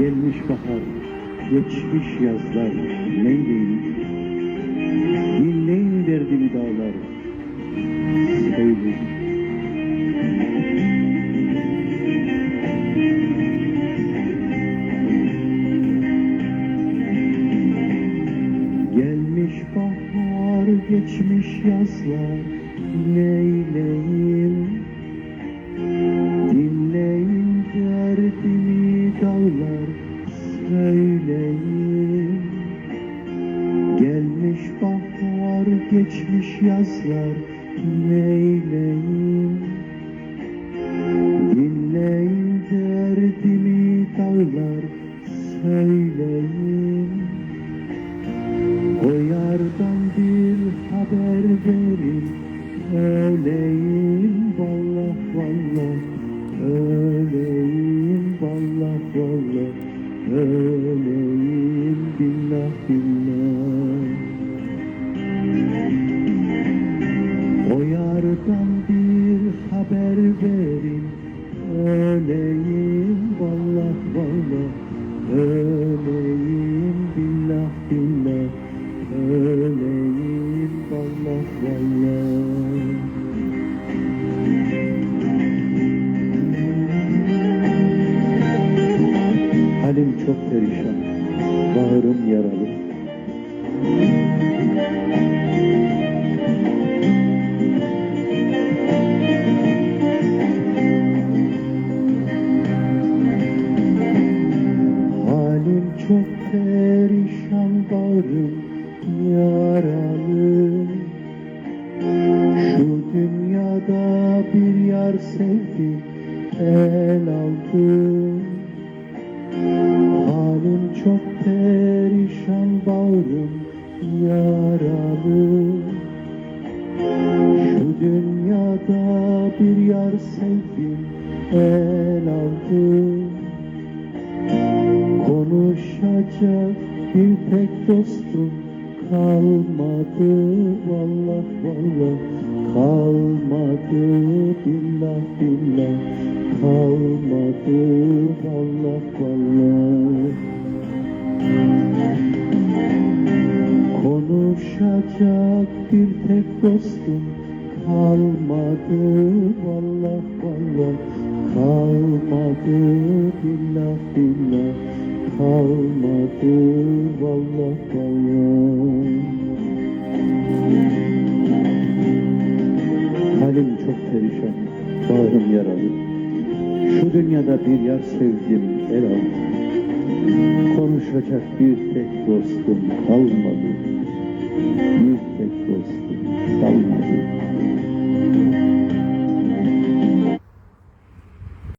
Gelmiş bahar, geçmiş yazlar, neyleyim? Dinleyin derdimi dağlar, bahar, geçmiş yazlar, neyleyim? Dinleyin derdimi dağlar, söyleyin. Gelmiş bahar, geçmiş yazlar? Dinleyin öleyim vallah vallah, öleyim vallah vallah, billah. O yardan bir haber verin, çok perişan, bağrım yaralı. Halim çok perişan bağrım yaralı Şu dünyada bir yar sevdim el aldım bir yar sevdim el aldım Konuşacak bir tek dostum kalmadı. Vallah vallah kalmadı. Billah billah kalmadı. Vallah vallah Konuşacak bir tek dostum kalmadı vallah vallah. Kalmadı billah billah. Kalmadı vallah vallah. Halim çok perişan, bağrım yaralı Şu dünyada bir yar sevdim aldım. Konuşacak bir tek dostum kalmadı Nunca foste tão magnífico.